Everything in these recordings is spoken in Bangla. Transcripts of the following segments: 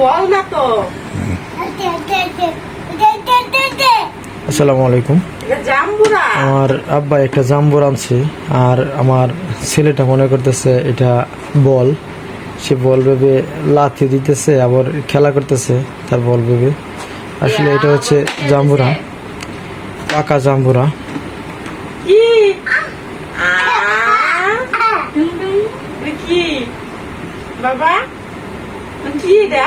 বল না তো। আসসালামু আলাইকুম। আমার আব্বা একটা জাম্বুর আনছে আর আমার ছেলেটা মনে করতেছে এটা বল। সে বল ভেবে লাথি দিতেছে আবার খেলা করতেছে তার বল ভেবে। আসলে এটা হচ্ছে জাম্বুরা পাকা জাম্বুরা। বাবা? কি এটা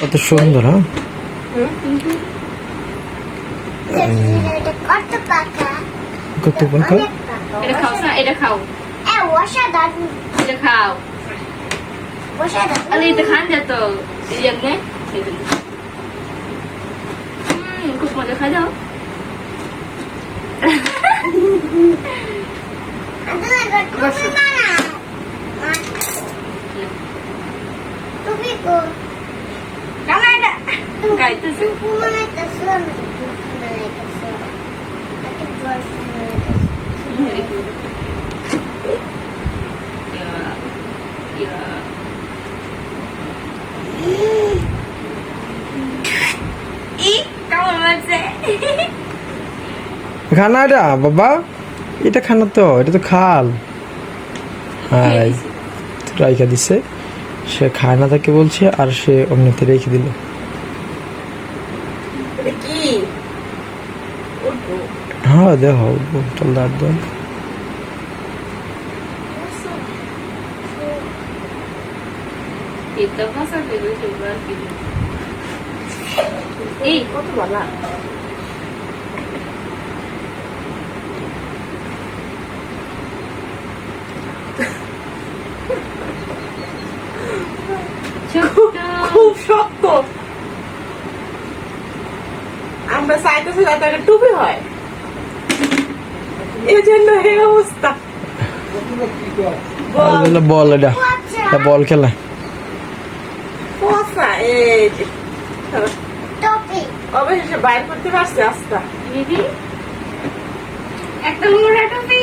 কত সুন্দর হ্যাঁ? কত পাকা? এটা খাও না এটা খাও। এটা খাও। আরে এটা খান যা তো। খুব মজা খাই ই কেমন লাগছে খানা এটা বাবা এটা খানা তো এটা তো খাল হ্যাঁ রাইখা দিছে সে খায় না তাকে বলছে আর সে অন্যতে রেখে দিল। হ্যাঁ দেহ চল দাঁড় দাও। এই কত বালা ছোট্ট খুব শক্ত। আমরা চাইতেছি যাতে একটা টুপি হয়। এই জন্য এই অবস্থা। বল। বল বল এটা। এটা বল খেলা। অবশেষে বাইর করতে পারছে আস্তা একটা মোড়া টুপি।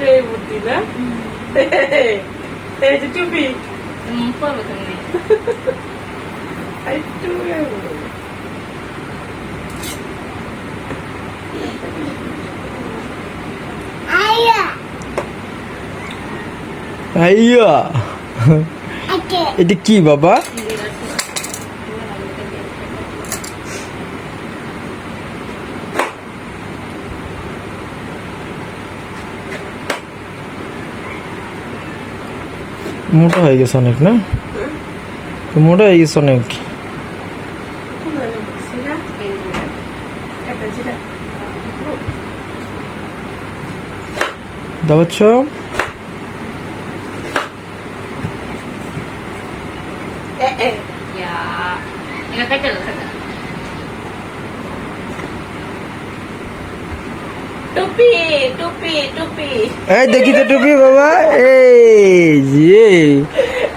সেই বুদ্ধি না এই যে টুপি আইয়া এটা কি বাবা মোটা হয়ে গেছে অনেক না? মোটা হয়ে গেছে অনেক। দাবাচ্ছ. টুপি টুপি টুপি। এই দেখি তো টুপি বাবা এই যে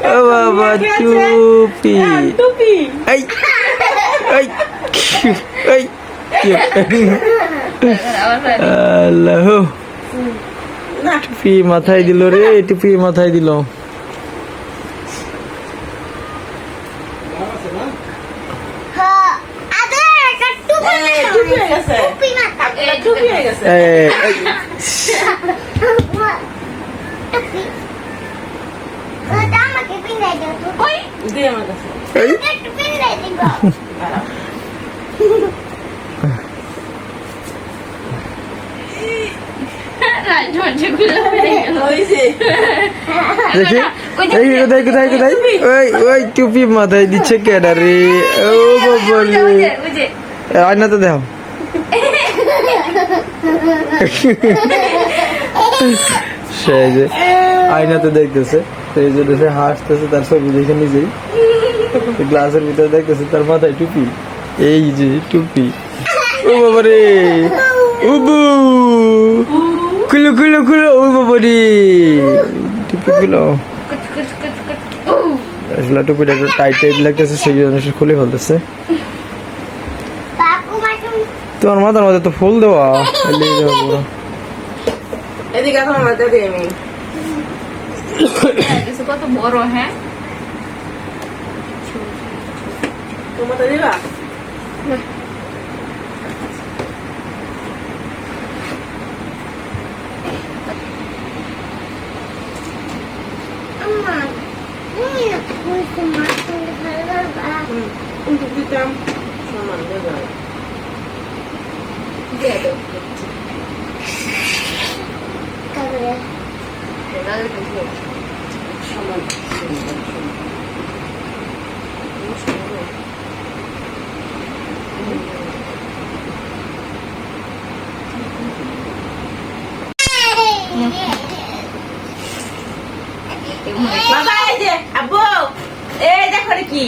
ও বাবা টুপি। টুপি এই এই এই আল্লাহ। টুপি মাথায় দিল রে টুপি মাথায় দিল এই, টুপি হয়ে গেছে আপনার টুপি হয়ে গেছে এই, এই, দিয়ে আমার কাছে এই, ওই যে দেখি দেখি কোথায় কোথায় কোথায় ওই ওই টুপি মাথায় দিচ্ছে কেডা রে ও বাবা রে আয়না তো দেখো সে যে আয়নাতে দেখতেছে এই জন্য সে হাসতেছে, তার ছবি দেখে নিজেই। গ্লাসের ভিতরে দেখতেছে, তার মাথায় টুপি। এই যে টুপি। ও বাবা উবু! খুলো খুলো খুলো, ও বাবা টুপি আসলে টুপিটা একটু টাইট টাইট লাগতেছে, সেই জন্য সে খুলে ফেলতেছে। তোমার মাথার মধ্যে তো ফুল দেওয়া এলে দেওয়া পুরো। এদিকে এখন আমার দাদি আমি কিছু কত বড় হ্যাঁ তোমার তো দিবা আম্মা তুমি না কইছো মাটুম ভালো বা কিন্তু দিতাম সমান দেবা দিয়ে দাও করে দাদা কিছু সমান বাবা এই যে আব্বু এই দেখো কি।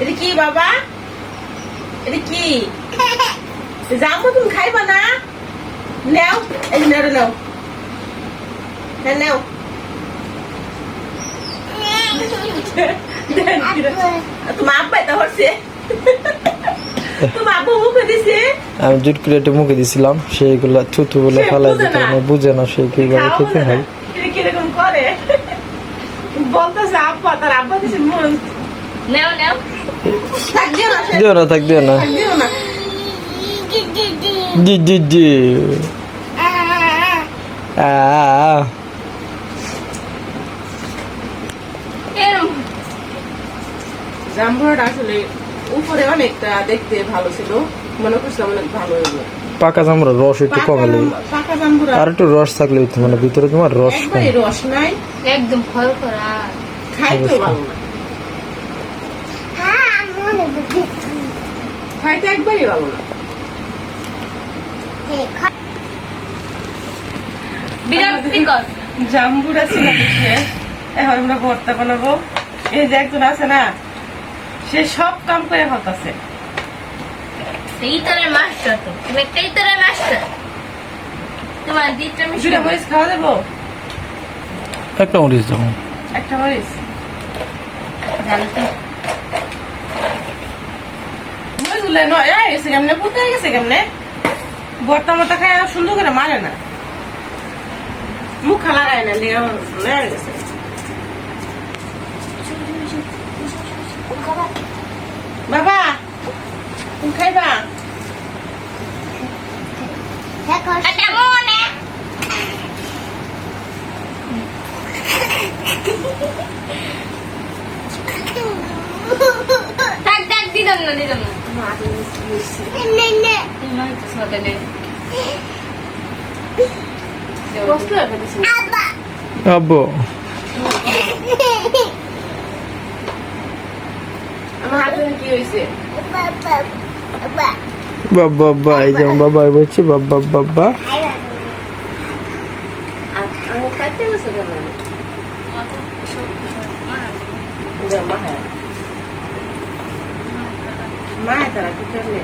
এটা কি বাবা এটা কি জামু তুমি খাইবা না নেও এই নেও নেও হ্যাঁ নেও তোমার হচ্ছে মুখে দিছে আমি জুট করে একটু মুখে দিছিলাম সেইগুলা থুতু বলে ফেলাই দিতে না। মানে বুঝে না সে কীভাবে খেতে না। হয় কীরকম করে বলতেছে আব্বা তার আব্বা দিছে মন নেও নেও থাক দিও না থাক দিও না জি জি জি জাম্বুরাটা আসলে উপরে অনেকটা দেখতে ভালো ছিল। মনে করছিলাম অনেক ভালো হইবে। পাকা জামরা রস একটু পাকা জাম্বুরা আর একটু রস থাকলে মানে ভিতরে তোমার রস কম। রস নাই। একদম ফল করা খাইতে ভালো না। হ্যাঁ খাইতে একবারই ভালো না। বিরাট জাম্বুরা ছিল এখন আমরা ভর্তা বানাবো এই যে একজন আছে না সে সব কাম করে হতাছে ইতরের মাস্টার তো তুমি একটা ইতরের মাস্টার তোমার দিকটা আমি দুটা মরিচ খাওয়া দেবো একটা মরিচ দাও একটা মরিচ জানতে মরিচগুলো নয় এই গেছে কেমনে পুঁতে গেছে কেমনে ভর্তা মতো খায় আর সুন্দর করে মারে না মুখ লাগায় না আমার লেগে গেছে। বাবা তুমি খাইবা? থাক থাক দিলাম না দিলাম না। নে নে তোমার কিছু হতে নেই কষ্ট হয়ে ফেলেছে আবা আব্বু আমার হাতে কি হয়েছে বাবা বাবা বাবা বাবা এই যেমন বাবা বলছি বাবা বাবা আমি খাইতে গেছে কেন যা মা হ্যাঁ মা তারা কি করলে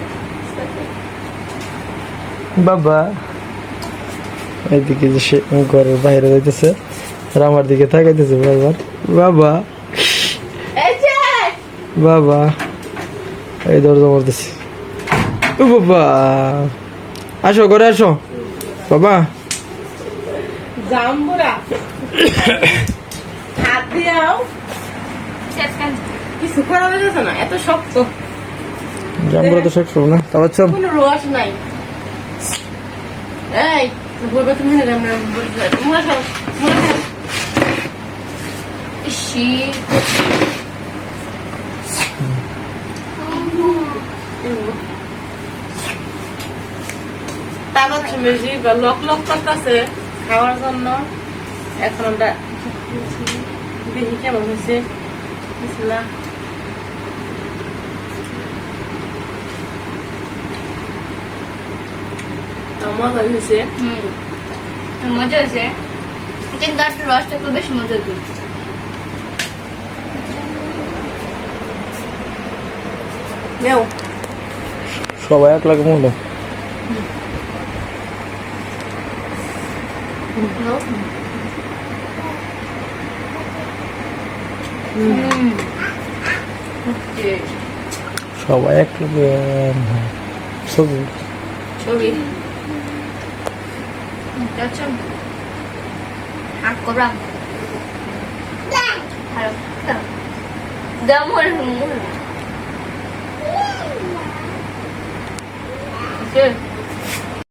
বাবা এদিকে যে সে ঘরের বাইরে যাইতেছে আর আমার দিকে তাকাইতেছে বারবার বাবা। বাবা। এই দরজা মারতেছি। ও বাবা। আসো ঘরে আসো। বাবা। জাম্বুরা। হাত দিয়াও। কিছু করা যাচ্ছে না? এত শক্ত। জাম্বুরা তো সব না। কোনো রস নাই। এই। ইসি তারপর মেজি লক লক করতেছে খাওয়ার জন্য এখন আমরা দেখি কেমন হয়েছে মজা হয়েছে। মজা হয়েছে। কিন্তু রসটা বেশি মজা সবাই এক লাগে মনে। সবাই এক লাগে ছবি। ছবি আচ্ছা হাত করাম ভালো দাম হল মূল